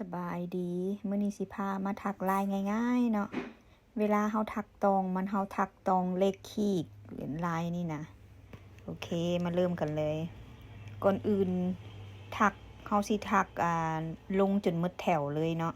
สบายดีมื้อนี้สิพามาถักลายง่ายๆเนาะเวลาเฮาถักตองมันเฮาถักตองเลขขีดหรียญลายนี่นะโอเคมาเริ่มกันเลย ก่อนอื่นถักเฮาสิถักอ่าลงจนมดแถวเลยเนาะ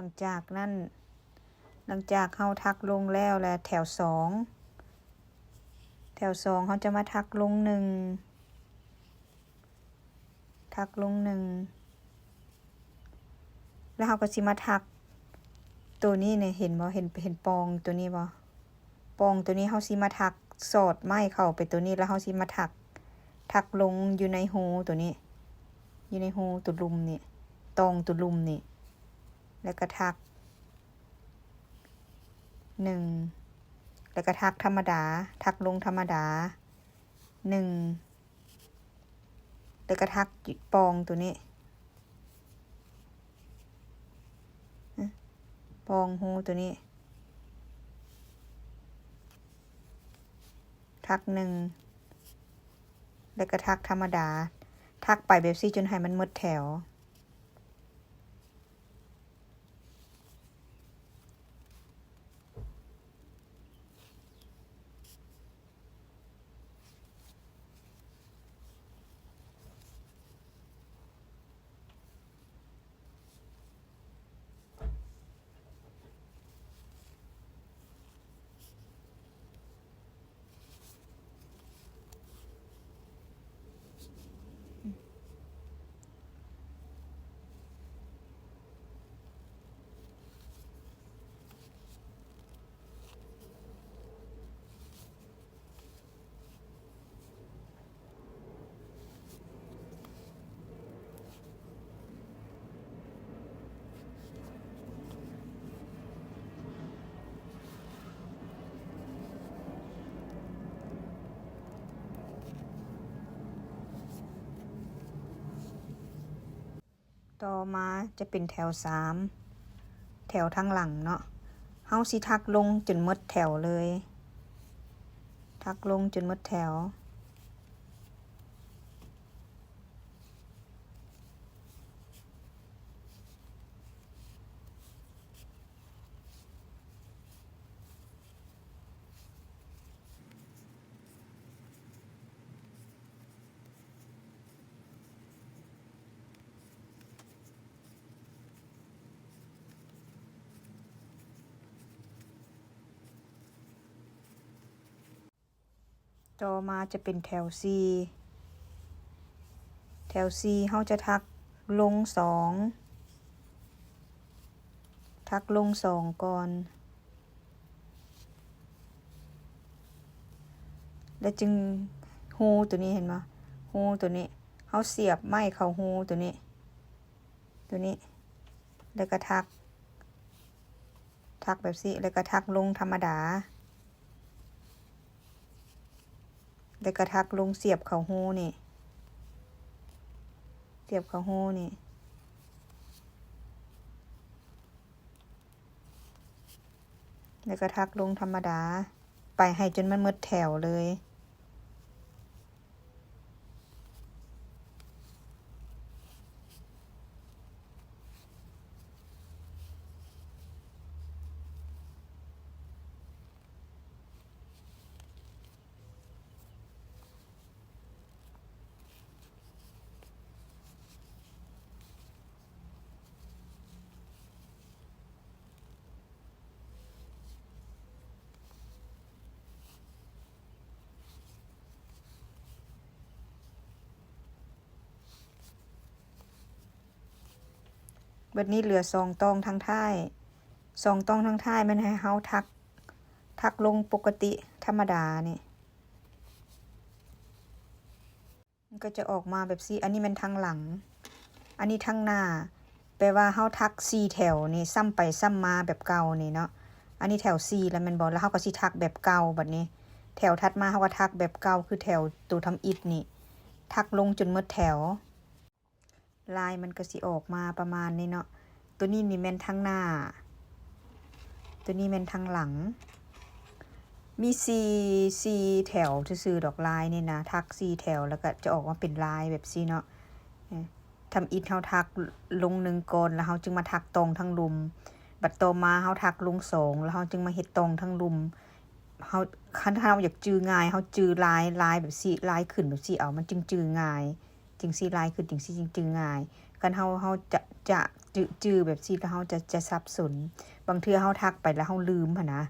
หลังจากนั้น หลังจากเฮาทักลงแล้วแหละแถวสองแถวสองเขาจะมาทักลงหนึ่งทักลงหนึ่งแล้วเขาก็สิมาทัก ตัวนี้เนี่ยเห็นบ่เห็นเห็นปองตัวนี้บ่ปองตัวนี้เขาสิมาทักสอดไม้เข้าไปตัวนี้แล้วเขาสิมาทัก ทักลงอยู่ในหูตัวนี้ อยู่ในหูตัวลุมนี่ตองตัวลุมนี่ แล้วก็ทักหนึ่งแล้วก็ทักธรรมดา ทักลงธรรมดาหนึ่งแล้วก็ทักปองตัวนี้ปองหูตัวนี้ ทักหนึ่งแล้วก็ทักธรรมดา ทักไปแบบซี่จนให้มันมดแถว ต่อมาจะเป็นแถวสามแถวทางหลังเนาะเฮาสิทักลงจนมดแถวเลย ทักลงจนมดแถว ต่อมาจะเป็นแถว C แถว C เขาจะทักลงสองทักลงสองก่อน แล้วจึงฮูตัวนี้เห็นไหมฮูตัวนี้เขาเสียบไม้เข้าฮูตัวนี้ ตัวนี้ แล้วก็ทัก ทักแบบนี้แล้วก็ทักลงธรรมดา แล้วก็ทักลงเสียบเขาหูนี่ เสียบเขาหูนี่แล้วก็ทักลงธรรมดา ไปให้จนมันมดแถวเลย บัดนี้เหลือสองตองทางท้ายสองตองทางท้ายมันให้เฮาทัก ทักลงปกติธรรมดานี่มันก็จะออกมาแบบซี่อันนี้มันทางหลัง อันนี้ทางหน้า แปลว่าเฮาทักสี่แถวนี่ซ้ำไปซ้ำมาแบบเก่านี่เนาะ อันนี้แถวสี่แล้วมันบอกแล้วเฮาก็สิทักแบบเก่าแบัดนี้ แถวถัดมาเฮาก็ทักแบบเก่าคือแถวตัวทำอิฐนี่ ทักลงจนหมดแถว ลายมันก็สิออกมาประมาณนี้เนาะ ตัวนี้นี่แม่นทางหน้า ตัวนี้แม่นทางหลัง มีสีสีแถวซื่อดอกลายนี่นะ ทักสีแถวแล้วก็จะออกมาเป็นลายแบบซี่เนาะทำอิฐเฮาทักลงหนึ่งก่อนแล้วเฮาจึงมาทักตรงทั้งลุม บัดโตอมาเฮาทักลงสองแล้วเฮาจึงมาเฮ็ดตรงทั้งลุมเฮาคันเฮาอยากจือง่ายเฮาจือลายลายแบบสิลายขึ้นแบบสิเอามันจึงจือง่าย จึงสิลายขึ้นจึงสิจึงจึงง่ายกันเฮาเฮาจะจะจือจือแบบซีแล้วเฮาจะจะสับสน บางเทื่อเฮาทักไปแล้วเฮาลืมหั่นนะ